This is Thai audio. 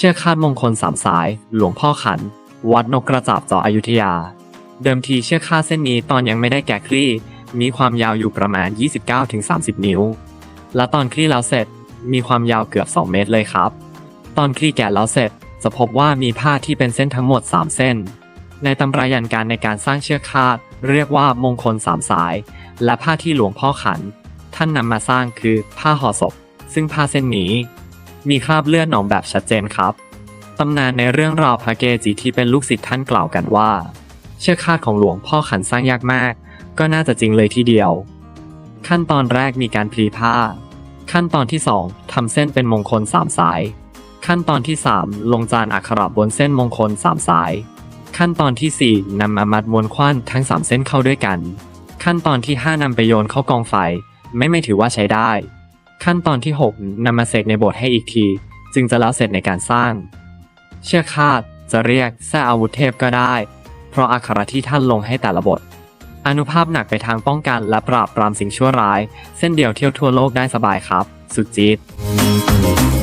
เชือกคาดมงคลสามสาย หลวงพ่อขัน วัดนกกระจาบจออยุธยา เดิมทีเชือกคาดเส้นนี้ตอนยังไม่ได้แกะคลี่ มีความยาวอยู่ประมาณ 29-30 นิ้ว และตอนคลี่แล้วเสร็จมีความยาวเกือบ 2 เมตรเลยครับ ตอนคลี่แกะแล้วเสร็จจะพบว่ามีผ้าที่เป็นเส้นทั้งหมด 3 เส้น ในตำรายันการในการสร้างเชือกคาด เรียกว่ามงคลสามสาย และผ้าที่หลวงพ่อขัน ท่านนำมาสร้างคือผ้าห่อศพ ซึ่งผ้าเส้นนี้ มีคราบเลือดหนองแบบชัดเจนครับ ตำนานในเรื่องราวพระเกจิที่เป็นลูกศิษย์ท่านกล่าวกันว่า เชือกคาดของหลวงพ่อขันสร้างยากมาก ก็น่าจะจริงเลยทีเดียว ขั้นตอนแรกมีการพลีผ้า ขั้นตอนที่ 2ทำเส้นเป็นมงคล 3 สาย ขั้นตอนที่ 3 ลงจานอักขระบนเส้นมงคล 3 สาย ขั้นตอนทีสี่4นำมามัดม้วนคว้านทั้ง 3 เส้นเข้าด้วยกัน ขั้นตอนที่ 5นำไปโยนเข้ากองไฟ ไม่ไม่ถือว่าใช้ได้ ขั้นตอนที่ 6นำมาเสกในโบสถ์ให้อีกที จึงจะแล้วเสร็จในการสร้าง เชือกคาดจะเรียกแท่อาวุธเทพก็ได้ เพราะอักขระที่ท่านลงให้แต่ละบท อนุภาพหนักไปทางป้องกันและปราบปรามสิ่งชั่วร้าย เส้นเดียวเที่ยวทั่วโลกได้สบายครับ สุดจี๊ด